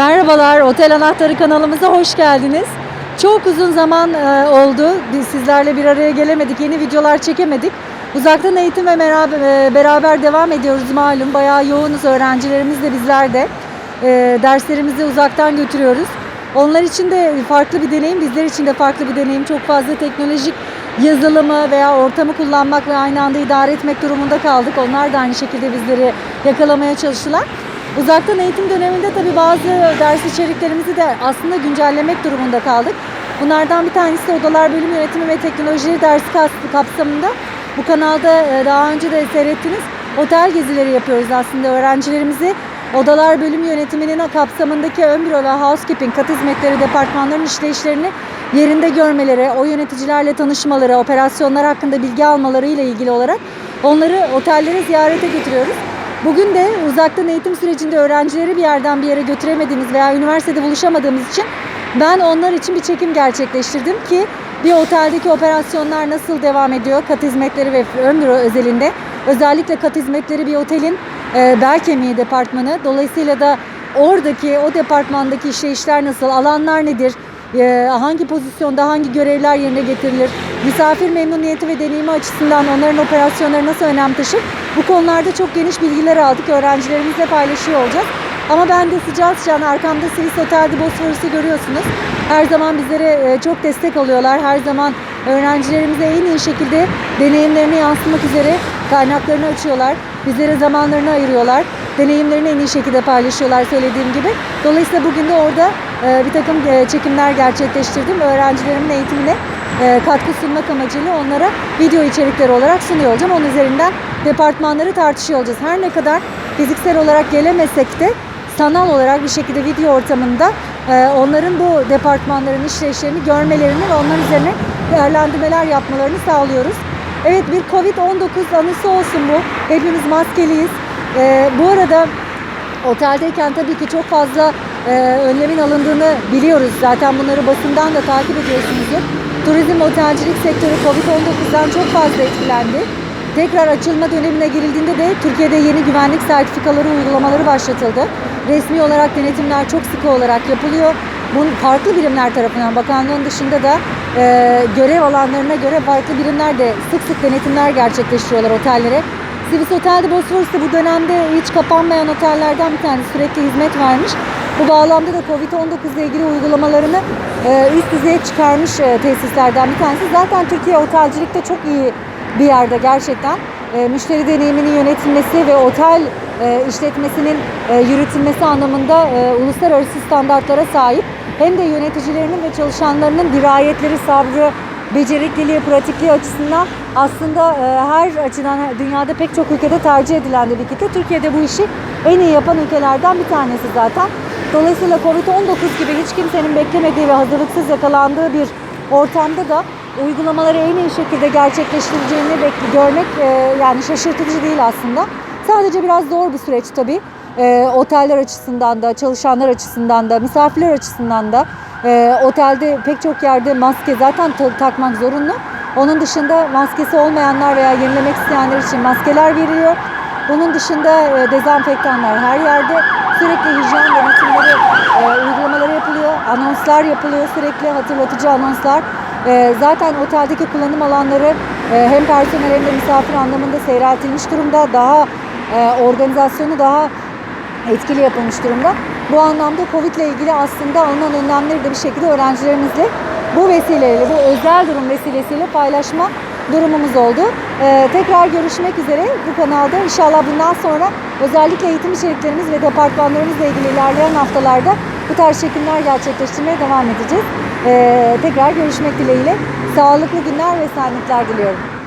Merhabalar, Otel Anahtarı kanalımıza hoş geldiniz. Çok uzun zaman e, oldu. Biz sizlerle bir araya gelemedik, yeni videolar çekemedik. Uzaktan eğitime beraber, e, beraber devam ediyoruz malum. Bayağı yoğunuz öğrencilerimiz de bizler de. E, derslerimizi uzaktan götürüyoruz. Onlar için de farklı bir deneyim, bizler için de farklı bir deneyim. Çok fazla teknolojik yazılımı veya ortamı kullanmak ve aynı anda idare etmek durumunda kaldık. Onlar da aynı şekilde bizleri yakalamaya çalıştılar. Uzaktan eğitim döneminde tabii bazı ders içeriklerimizi de aslında güncellemek durumunda kaldık. Bunlardan bir tanesi Odalar Bölüm Yönetimi ve Teknolojileri dersi kapsamında bu kanalda e, daha önce de seyrettiniz. Otel gezileri yapıyoruz aslında öğrencilerimizi Odalar Bölüm Yönetiminin kapsamındaki ön büro ve housekeeping kat hizmetleri departmanların işleyişlerini yerinde görmeleri, o yöneticilerle tanışmaları, operasyonlar hakkında bilgi almaları ile ilgili olarak onları otellere ziyarete götürüyoruz. Bugün de uzaktan eğitim sürecinde öğrencileri bir yerden bir yere götüremediğimiz veya üniversitede buluşamadığımız için ben onlar için bir çekim gerçekleştirdim ki bir oteldeki operasyonlar nasıl devam ediyor kat hizmetleri ve ön büro özelinde. Özellikle kat hizmetleri bir otelin e, bel kemiği departmanı. Dolayısıyla da oradaki o departmandaki işleyişler nasıl, alanlar nedir, e, hangi pozisyonda hangi görevler yerine getirilir, misafir memnuniyeti ve deneyimi açısından onların operasyonları nasıl önem taşır bu konularda çok geniş bilgiler aldık. Öğrencilerimizle paylaşıyor olacağız. Ama ben de sıcağı sıcağına arkamda Swiss Otel'de Bosphorus'u görüyorsunuz. Her zaman bizlere e, çok destek oluyorlar. Her zaman öğrencilerimize en iyi şekilde deneyimlerini yansıtmak üzere kaynaklarını açıyorlar. Bizlere zamanlarını ayırıyorlar. Deneyimlerini en iyi şekilde paylaşıyorlar söylediğim gibi. Dolayısıyla bugün de orada e, bir takım e, çekimler gerçekleştirdim. Öğrencilerimin eğitimine katkı sunmak amacıyla onlara video içerikleri olarak sunuyor olacağım. Onun üzerinden departmanları tartışıyor olacağız. Her ne kadar fiziksel olarak gelemesek de sanal olarak bir şekilde video ortamında e, onların bu departmanların işleyişlerini görmelerini ve onlar üzerine değerlendirmeler yapmalarını sağlıyoruz. Evet bir Covid-19 anısı olsun bu. Hepimiz maskeliyiz. E, bu arada Oteldeyken tabii ki çok fazla e, önlemin alındığını biliyoruz. Zaten bunları basından da takip ediyorsunuzdur. Turizm otelcilik sektörü Covid-19'dan çok fazla etkilendi. Tekrar açılma dönemine girildiğinde de Türkiye'de yeni güvenlik sertifikaları uygulamaları başlatıldı. Resmi olarak denetimler çok sıkı olarak yapılıyor. Bunun farklı birimler tarafından bakanlığın dışında da e, görev alanlarına göre farklı birimler de sık sık denetimler gerçekleştiriyorlar otellere. Swiss Otel'de Bosphorus'ta bu dönemde hiç kapanmayan otellerden bir tanesi sürekli hizmet vermiş. Bu bağlamda da Covid-19 ile ilgili uygulamalarını e, üst düzeye çıkarmış e, tesislerden bir tanesi. Zaten Türkiye otelcilikte çok iyi bir yerde gerçekten. E, müşteri deneyiminin yönetilmesi ve otel e, işletmesinin e, yürütülmesi anlamında e, uluslararası standartlara sahip. Hem de yöneticilerinin ve çalışanlarının dirayetleri, sabrı, becerikliliği, pratikliği açısından aslında e, her açıdan dünyada pek çok ülkede tercih edilen de bir kitle. Türkiye'de bu işi en iyi yapan ülkelerden bir tanesi zaten. Dolayısıyla Covid-19 gibi hiç kimsenin beklemediği ve hazırlıksız yakalandığı bir ortamda da uygulamaları en iyi şekilde gerçekleştireceğini bekle- görmek e, yani şaşırtıcı değil aslında. Sadece biraz zor bir süreç tabii. E, oteller açısından da, çalışanlar açısından da, misafirler açısından da. E, otelde pek çok yerde maske zaten ta- takmak zorunlu. Onun dışında maskesi olmayanlar veya yenilemek isteyenler için maskeler veriliyor. Bunun dışında e, dezenfektanlar her yerde. Sürekli hijyen denetimleri, e, uygulamaları yapılıyor. Anonslar yapılıyor sürekli hatırlatıcı anonslar. E, zaten oteldeki kullanım alanları e, hem personel hem de misafir anlamında seyreltilmiş durumda. Daha e, organizasyonu daha etkili yapılmış durumda. Bu anlamda Covid ile ilgili aslında alınan önlemleri de bir şekilde öğrencilerimizle bu vesileyle, bu özel durum vesilesiyle paylaşma durumumuz oldu. Ee, tekrar görüşmek üzere bu kanalda. İnşallah bundan sonra özellikle eğitim içeriklerimiz ve departmanlarımızla ilgili ilerleyen haftalarda bu tarz çekimler gerçekleştirmeye devam edeceğiz. Ee, tekrar görüşmek dileğiyle. Sağlıklı günler ve esenlikler diliyorum.